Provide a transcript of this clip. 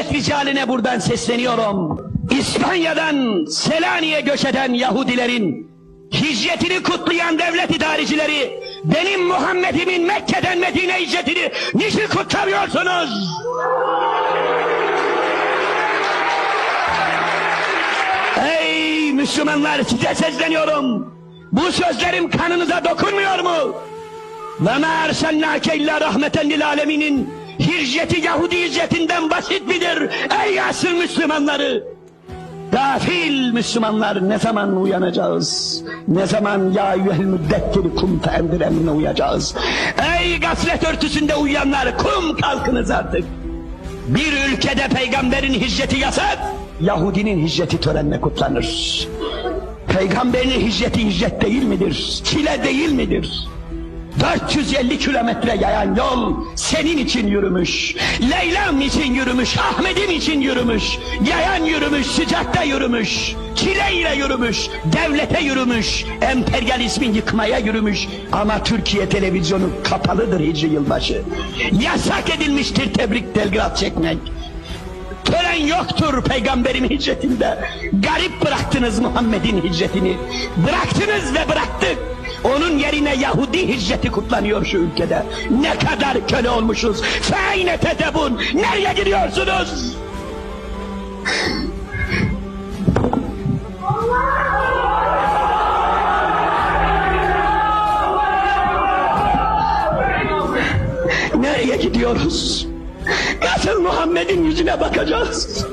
devlet ricaline buradan sesleniyorum. İspanya'dan Selanik'e göç eden Yahudilerin hicretini kutlayan devlet idarecileri benim Muhammed'imin Mekke'den Medine hicretini niçin kutlamıyorsunuz? Ey Müslümanlar size sesleniyorum. Bu sözlerim kanınıza dokunmuyor mu? Ve ma ersennâke illa rahmeten lil hicreti Yahudi hicretinden basit midir? Ey asıl Müslümanları! Gafil Müslümanlar ne zaman uyanacağız? Ne zaman ya eyyuhel müddettir kum feendir emrine uyacağız? Ey gaflet örtüsünde uyuyanlar kum kalkınız artık. Bir ülkede peygamberin hicreti yasak, Yahudinin hicreti törenle kutlanır. Peygamberin hicreti hicret değil midir? Çile değil midir? 450 kilometre yayan yol senin için yürümüş. Leyla'm için yürümüş, Ahmet'im için yürümüş. Yayan yürümüş, sıcakta yürümüş. Çileyle yürümüş, devlete yürümüş. Emperyalizmin yıkmaya yürümüş. Ama Türkiye televizyonu kapalıdır Hicri yılbaşı. Yasak edilmiştir tebrik telgraf çekmek. Tören yoktur peygamberin hicretinde. Garip bıraktınız Muhammed'in hicretini. Bıraktınız ve bıraktık. Onun yerine Yahudi hicreti kutlanıyor şu ülkede. Ne kadar köle olmuşuz. Feyne tedebun. Nereye gidiyorsunuz? Nereye gidiyoruz? Nasıl Muhammed'in yüzüne bakacağız?